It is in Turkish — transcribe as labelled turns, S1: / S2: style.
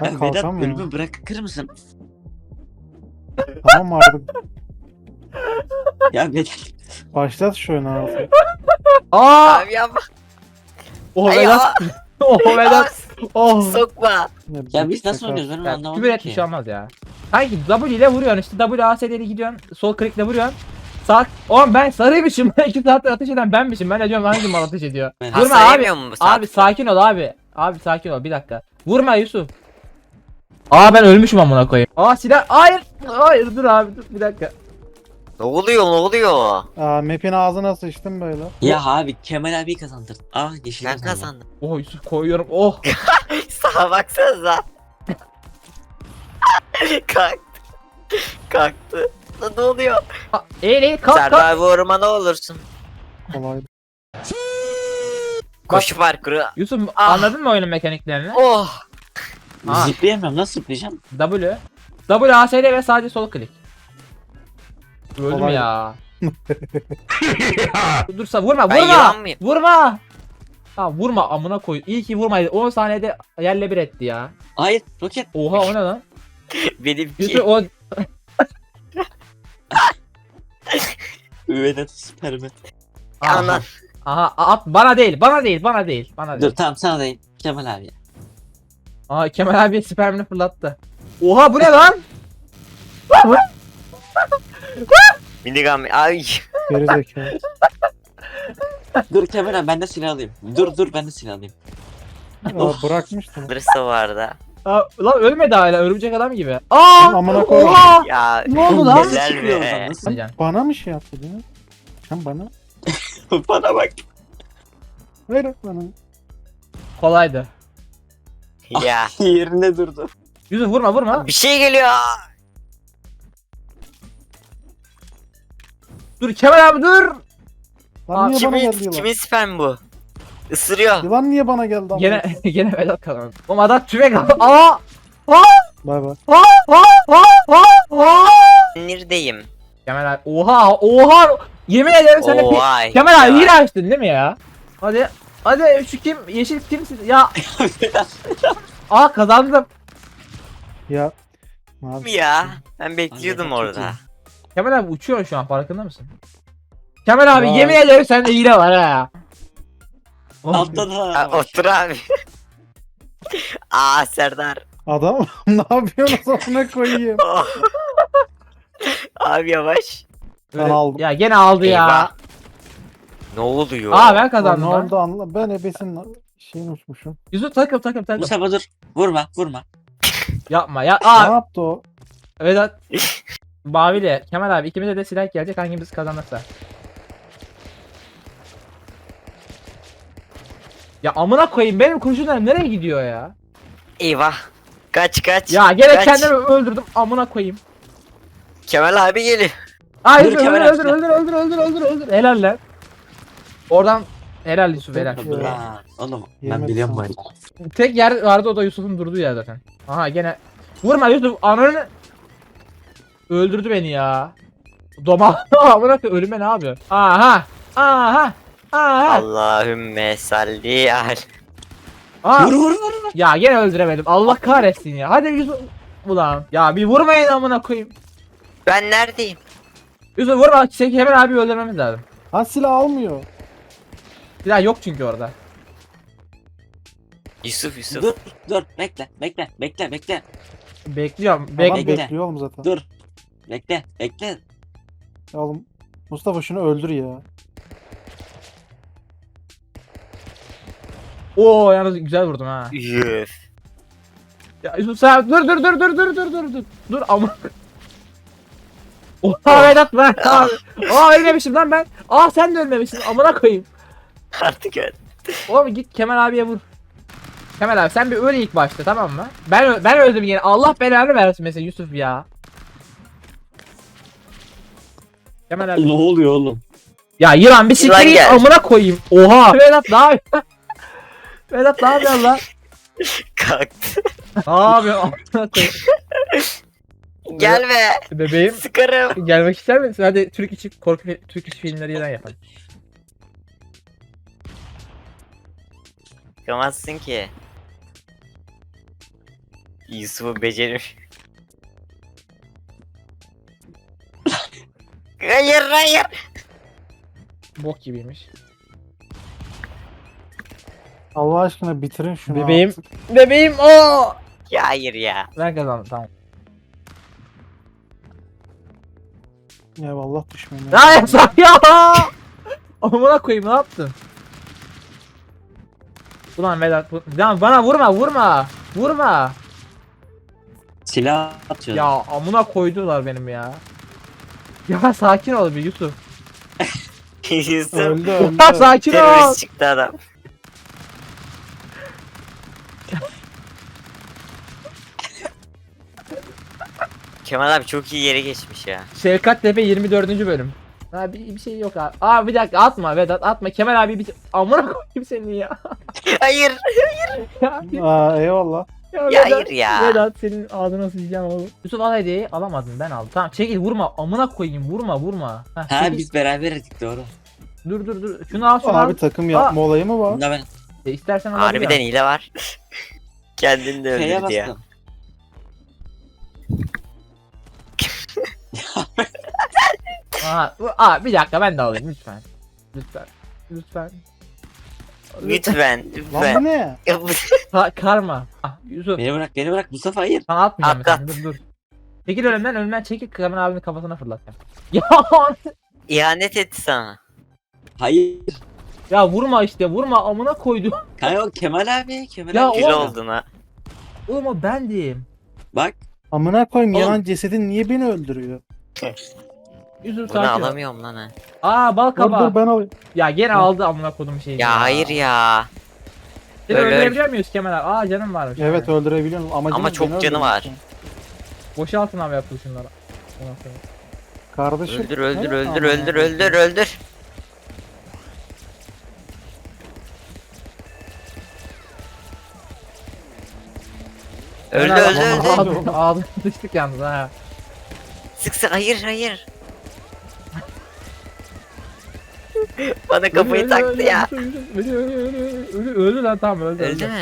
S1: Ben
S2: Ya Vedat
S1: kalkamıyorum.
S2: ölümü bırakır mısın?
S1: Tamam artık.
S2: Ya Vedat.
S1: Başlat şu oyunu artık.
S3: Aa!
S4: Abi yapma.
S3: Oh
S4: Ay,
S3: Vedat.
S4: aa,
S3: Oh Vedat. Oh.
S4: Sokma.
S2: Ya biz nasıl oynuyoruz ben onu
S3: Ya,
S2: anlamadım
S3: küfür et
S2: ki.
S3: bir şey olmaz ya. Sanki W ile vuruyorsun işte W A S D'li gidiyorsun. Sol klikle vuruyorsun. Sağ Oğlum ben sarıymışım. 2 saattir ateş eden benmişim. Ben de diyorum hangi mal ateş ediyor.
S2: Ben-
S4: Hasta
S3: abi. Abi sakin ol abi. Abi sakin ol bir dakika. Vurma Yusuf. Aa ben ölmüşüm amına koyayım. Aa silah. Hayır. Hayır dur abi dur bir dakika.
S4: Ne oluyor ne oluyor?
S1: Aa, map'in ağzına sıçtım böyle.
S2: Ya abi Kemal abi kazandır. Ah yeşil
S4: Ben
S2: kazandı.
S4: kazandım.
S3: Oh Yusuf koyuyorum. Oh.
S4: Sağa baksanıza. Kalktı. Kalktı. Lan Ne oluyor?
S3: Aa, Eğil eğil kalk kalk.
S4: Serdar vurma ne olursun.
S1: Kolaydı.
S4: Koşu parkuru.
S3: Yusuf
S4: Ah.
S3: anladın mı oyunun mekaniklerini?
S4: Oh.
S3: Aa.
S2: Zıplayamıyorum nasıl zıplayacağım?
S3: W. W A S D ve sadece sol klik. Öldüm
S1: Kolay.
S3: ya. Dursa vurma
S4: Ben
S3: vurma.
S4: yılan mıyım?
S3: Vurma. Ha vurma amına koy. İyi ki vurmaydı. 10 saniyede yerle bir etti ya.
S2: Hayır roket.
S3: Oha o ne lan?
S4: Benimki.
S3: Yusuf o
S2: Vedat süpermen.
S3: Aha.
S4: Anan.
S3: Aha at bana değil bana değil bana değil bana
S2: Dur
S3: değil.
S2: tamam sana değil. Kemal abi.
S3: Aa Kemal abi spermini fırlattı. Oha bu ne lan?
S4: Minigam. Ay.
S1: Geri zekalı.
S2: Dur Kemal abi ben de silah alayım. Dur dur ben de silah alayım.
S1: Aa, bırakmıştım.
S4: Burası vardı.
S3: Aa, lan ölmedi hala örümcek adam gibi. Aa!
S1: Amına koyayım.
S3: Oha!
S4: Ya.
S3: Ne oldu lan?
S2: Nasıl
S4: Neler
S2: çıkıyor o
S4: be?
S2: zaman, Nasıl?
S1: Bana mı şey yaptı değil mi? Sen bana?
S2: Bana bak.
S1: Ver bana.
S3: Kolaydı.
S4: Ya.
S2: Yerinde durdu.
S3: Yusuf vurma vurma.
S4: Bir şey geliyor.
S3: Dur Kemal abi dur.
S1: Lan niye bana
S4: Kimin,
S1: geldi yılan?
S4: kimin sperm bu? Isırıyor.
S1: Yılan niye bana geldi? amına?
S3: Gene gene Vedat kazandı. Oğlum adam tüfek aldı. Aa! Aa!
S1: Bay bay.
S3: Aa! Aa! Aa! Aa! Aa!
S4: Sinirdeyim.
S3: Kemal abi oha oha yemin ederim sen de pi-
S4: Vay.
S3: Kemal abi hile açtın değil mi ya? Hadi hadi şu kim yeşil kimsin ya aa kazandım
S1: Ya. Abi,
S4: ya. Ben bekliyordum
S2: Ay,
S4: orada.
S3: Kemal abi uçuyor şu an farkında mısın? Kemal abi
S1: Vay.
S3: yemin ederim sende hile var ha.
S4: Ha,
S2: ha.
S4: otur abi. Aa Serdar.
S1: adam ne yapıyorsun amına koyayım?
S4: Oh. abi yavaş.
S1: Ben aldım.
S3: Ya gene aldı ya.
S4: Eyvah. Ne oluyor?
S3: Aa ben kazandım
S1: ne
S3: lan.
S1: oldu anla. Ben ebesin şeyini uçmuşum.
S3: Yusuf takım takım takım.
S2: Mustafa dur. Vurma vurma.
S3: Yapma ya.
S1: Ne
S3: Aa
S1: yaptı o?
S3: Vedat. Maviyle Kemal abi ikimize de silah gelecek hangimiz kazanırsa. Ya amına koyayım benim kurşunlarım nereye gidiyor ya?
S4: Eyvah. Kaç kaç.
S3: Ya gene
S4: kaç.
S3: kendimi öldürdüm amına koyayım.
S4: Kemal abi geliyor.
S3: Ay öldür öldür,
S2: abi,
S3: öldür öldür öldür öldür öldür Helal lan. Oradan helal Yusuf helal.
S2: Ha, oğlum ben
S1: Yemek
S2: biliyorum bu
S1: sandım.
S2: oyunu.
S3: Tek yer vardı o da Yusuf'un durduğu yer zaten. Aha gene. Vurma Yusuf ananı. Öldürdü beni ya. Doma. amına koyayım ölüme ne yapıyor? Aha. Aha. Aha.
S4: Allahümme salli al.
S3: Aha.
S2: Vur vur vur. vur.
S3: Ya gene öldüremedim. Allah kahretsin ya. Hadi Yusuf. Ulan. Ya bir vurmayın amına koyayım.
S4: Ben neredeyim?
S3: Yusuf vurma. Sen hemen abi öldürmemiz lazım.
S1: Ha silah almıyor.
S3: Silah yok çünkü orada.
S4: Yusuf Yusuf.
S2: Dur dur bekle bekle bekle bekle.
S3: Bekliyorum.
S1: Adam
S3: Bek
S2: Bekle.
S1: bekliyor oğlum zaten.
S2: Dur. Bekle bekle.
S1: Ya Oğlum Mustafa şunu öldür ya.
S3: Oo yalnız güzel vurdum ha.
S4: Üf.
S3: Ya Yusuf sen dur dur dur dur dur dur dur dur. Dur ama. Oha Vedat ben abi. Aa ölmemişim lan ben. Aa sen de ölmemişsin. Amına koyayım.
S4: Artık öyle.
S3: Oğlum git Kemal abiye vur. Kemal abi sen bir öl ilk başta tamam mı? Ben ben öldüm yine. Allah belanı versin mesela Yusuf ya. Kemal abi.
S2: Ne oluyor oğlum?
S3: Ya yılan bir
S4: Yılan
S3: siktir git
S4: gel.
S3: amına koyayım. Oha. Vedat ne yapıyorsun? Vedat ne yapıyorsun lan?
S4: Kalktı.
S3: Ne yapıyorsun amına koyayım?
S4: Gelme.
S3: Bebeğim
S4: Sıkarım.
S3: gelmek ister misin? Hadi Türk içi korku Türk içi filmleri yeniden yapalım.
S4: Çıkamazsın ki. Yusuf'u becerir. hayır hayır.
S3: Bok gibiymiş.
S1: Allah aşkına bitirin şunu.
S3: Bebeğim.
S1: artık.
S3: Bebeğim o.
S4: Ya hayır ya.
S3: Ben kazandım tamam.
S1: Ya vallahi düşmeyin. ya.
S3: Ya yasak ya. Amına koyayım ne yaptın? Ulan Vedat bu... Lan bana vurma vurma. Vurma.
S2: Silah atıyor.
S3: Ya amına koydular benim ya. Ya sakin ol bir Yusuf.
S4: Yusuf.
S1: Öldü öldü.
S3: Ya sakin ol.
S4: Terörist çıktı adam. Kemal abi çok iyi yere geçmiş ya.
S3: Şevkat Tepe 24. bölüm. Ha bir, bir şey yok abi. Aa bir dakika atma Vedat atma. Kemal abi bir amına koyayım seni ya.
S4: Hayır.
S3: ya,
S1: Aa eyvallah.
S3: ya,
S4: Ya
S3: Vedat,
S4: hayır ya.
S3: Vedat senin ağzına sıçacağım oğlum. Yusuf al hediyeyi alamadın ben aldım. Tamam çekil vurma amına koyayım vurma vurma. Heh,
S2: Ha
S3: çekil.
S2: biz beraber ettik doğru.
S3: Dur dur dur. Şunu al şunu al.
S1: Abi takım yapma olayı mı var?
S2: Bunda ben
S3: E, istersen alabilirim.
S4: Harbiden hile var. Kendini de
S2: F'ye
S4: öldürdü ya.
S2: bastım.
S3: Bu- aa, bir dakika ben de alayım lütfen. Lütfen. Lütfen.
S4: Lütfen.
S1: Lan bu
S4: Lütfen.
S1: ne?
S3: Karma. Ah, Yusuf
S2: Beni bırak beni bırak Mustafa hayır.
S3: sana atmayacağım
S4: At,
S3: mesela. Dur dur. Çekil önümden önümden çekil Kemal abinin kafasına fırlatacağım. Ya
S4: İhanet etti sana.
S2: Hayır.
S3: ya vurma işte vurma amına koydu.
S2: Kanka o Kemal abi. Kemal
S3: Ya
S2: abi.
S4: Kül
S3: oğlum.
S4: oldun ha.
S3: Oğlum o bendim.
S2: Bak.
S1: Amına koyayım
S2: Oğlum.
S1: yanan cesedin niye beni öldürüyor?
S3: Yusuf
S4: Bunu
S3: sakin ol.
S4: alamıyorum lan ha.
S3: Aa bal
S1: Dur
S3: kabağı.
S1: dur ben alayım.
S3: Ya gene aldı amına kodum şeyi.
S4: Ya hayır ya.
S3: Seni
S4: Öyle-
S3: öldürebiliyor muyuz Kemal abi? Aa canım varmış.
S1: Evet öldürebiliyorum ama,
S4: Ama çok
S1: beni
S4: canı var.
S1: öldürmüşsün.
S3: Boşaltın abi yaptığı şunları.
S1: Kardeşim.
S4: Öldür öldür
S1: ne?
S4: öldür
S1: Aman
S4: öldür
S1: Allah'ım.
S4: öldür öldür. Öldü öldü
S3: abi,
S4: öldü.
S3: Ağzını ağzını sıçtık yalnız ha.
S4: Sık sık hayır hayır. Bana kafayı taktı ya.
S3: ölü, ölü, ölü, ölü, ölü lan tamam öldü.
S4: Öldü mü?